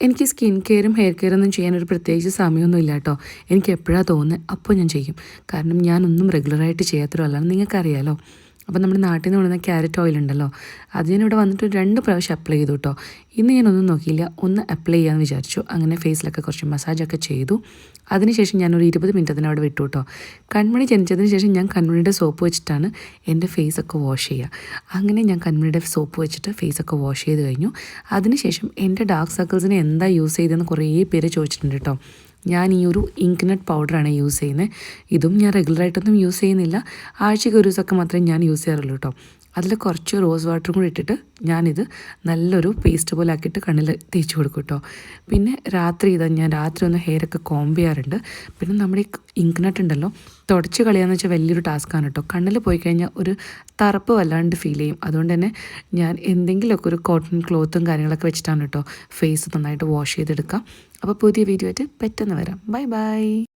എനിക്ക് skin കെയറും hair കെയറൊന്നും ചെയ്യാൻ ഒരു പ്രത്യേകിച്ച് സമയമൊന്നും ഇല്ല കേട്ടോ. എനിക്ക് എപ്പോഴാണ് തോന്നുന്നത് അപ്പോൾ ഞാൻ ചെയ്യും. കാരണം ഞാനൊന്നും റെഗുലറായിട്ട് ചെയ്യാത്തൊരാളാണ് നിങ്ങൾക്കറിയാലോ. അപ്പോൾ നമ്മുടെ നാട്ടിൽ നിന്ന് കൊണ്ടുവന്ന ക്യാരറ്റ് ഓയിൽ ഉണ്ടല്ലോ അത് ഞാനിവിടെ വന്നിട്ട് രണ്ട് പ്രാവശ്യം അപ്ലൈ ചെയ്തു കേട്ടോ ഇന്ന് ഞാനൊന്നും നോക്കിയില്ല ഒന്ന് അപ്ലൈ ചെയ്യാമെന്ന് വിചാരിച്ചു. അങ്ങനെ ഫേസിലൊക്കെ കുറച്ച് മസാജൊക്കെ ചെയ്തു. അതിനുശേഷം ഞാനൊരു ഇരുപത് മിനിറ്റ് അതിനെ അവിടെ വിട്ടു കേട്ടോ കൺമണി ജനിച്ചതിന് ശേഷം ഞാൻ കൺമണിയുടെ സോപ്പ് വെച്ചിട്ടാണ് എന്റെ ഫേസൊക്കെ വാഷ് ചെയ്യുക അങ്ങനെ ഞാൻ കൺമണിയുടെ സോപ്പ് വെച്ചിട്ട് ഫേസൊക്കെ വാഷ് ചെയ്ത് കഴിഞ്ഞു. അതിനുശേഷം എന്റെ ഡാർക്ക് സർക്കിൾസിനെ എന്താ യൂസ് ചെയ്തതെന്ന് കുറേ പേര് ചോദിച്ചിട്ടുണ്ട് കേട്ടോ ഞാൻ ഈ ഒരു ഇങ്ക്നട്ട് പൗഡറാണ് യൂസ് ചെയ്യുന്നത് ഇതും ഞാൻ റെഗുലറായിട്ടൊന്നും യൂസ് ചെയ്യുന്നില്ല. ആഴ്ചയ്ക്ക് ഒരു ദിവസമൊക്കെ മാത്രമേ ഞാൻ യൂസ് ചെയ്യാറുള്ളൂ കേട്ടോ അതിൽ കുറച്ച് റോസ് വാട്ടറും കൂടി ഇട്ടിട്ട് ഞാനിത് നല്ലൊരു പേസ്റ്റ് പോലെ ആക്കിയിട്ട് കണ്ണിൽ തേച്ച് കൊടുക്കും കേട്ടോ പിന്നെ രാത്രി ഇതാ ഞാൻ രാത്രി ഒന്ന് ഹെയറൊക്കെ കോംബ് ചെയ്യാറുണ്ട്. പിന്നെ നമ്മുടെ ഈ ഇങ്ക്നട്ട് ഉണ്ടല്ലോ തുടച്ച് കളയാന്ന് വെച്ചാൽ വലിയൊരു ടാസ്ക്കാണ് കേട്ടോ കണ്ണിൽ പോയി കഴിഞ്ഞാൽ ഒരു തറപ്പ് വല്ലാണ്ട് ഫീൽ ചെയ്യും. അതുകൊണ്ട് തന്നെ ഞാൻ എന്തെങ്കിലുമൊക്കെ ഒരു കോട്ടൺ ക്ലോത്തും കാര്യങ്ങളൊക്കെ വെച്ചിട്ടാണ് കേട്ടോ ഫേസ് നന്നായിട്ട് വാഷ് ചെയ്തെടുക്കാം അപ്പോൾ പുതിയ വീഡിയോ ആയിട്ട് പെട്ടെന്ന് വരാം. Bye bye